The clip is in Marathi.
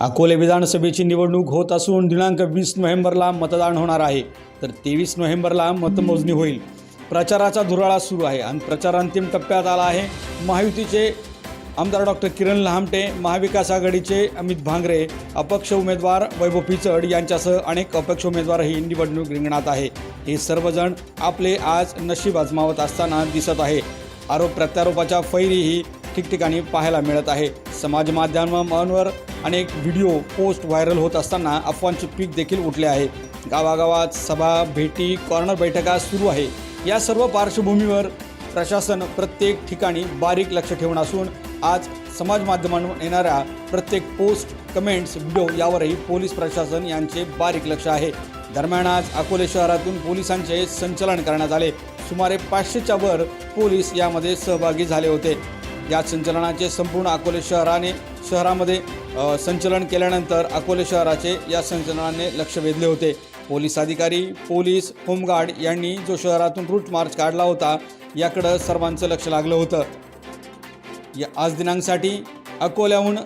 अकोले विधानसभेची निवडणूक होत असून दिनांक वीस नोव्हेंबरला मतदान होणार आहे. तर तेवीस नोव्हेंबरला मतमोजणी होईल. प्रचाराचा धुराळा सुरू आहे आणि प्रचार अंतिम टप्प्यात आला आहे. महायुतीचे आमदार डॉक्टर किरण लहामटे महाविकास आघाडीचे अमित भांगरे अपक्ष उमेदवार वैभव पिचड यांच्यासह अनेक अपक्ष उमेदवारही निवडणूक रिंगणात आहे. हे सर्वजण आपले आज नशीब आजमावत असताना दिसत आहे. आरोप प्रत्यारोपाच्या फैरीही ठिकठिकाणी पाहायला मिळत आहे. समाज माध्यमांवर अनेक व्हिडिओ पोस्ट व्हायरल होत असताना अफवांचे पीक देखील उठले आहे. गावागावात सभा भेटी कॉर्नर बैठका सुरू आहे. या सर्व पार्श्वभूमीवर प्रशासन प्रत्येक ठिकाणी बारीक लक्ष ठेवून असून आज समाज माध्यमांवर येणाऱ्या प्रत्येक पोस्ट कमेंट्स व्हिडिओ यावरही पोलीस प्रशासन यांचे बारीक लक्ष आहे. दरम्यान आज अकोले शहरातून पोलिसांचे संचलन करण्यात आले. सुमारे पाचशेच्या वर पोलीस यामध्ये सहभागी झाले होते. या संचलनाचे संपूर्ण अकोले शहराने शहरामध्ये संचलन केल्यानंतर अकोले शहराचे या संचलनाने लक्ष वेधले होते. पोलीस अधिकारी पोलीस होमगार्ड यांनी जो शहरातून रूट मार्च काढला होता याकडं सर्वांचं लक्ष लागलं होतं. या आज दिनांकसाठी अकोल्याहून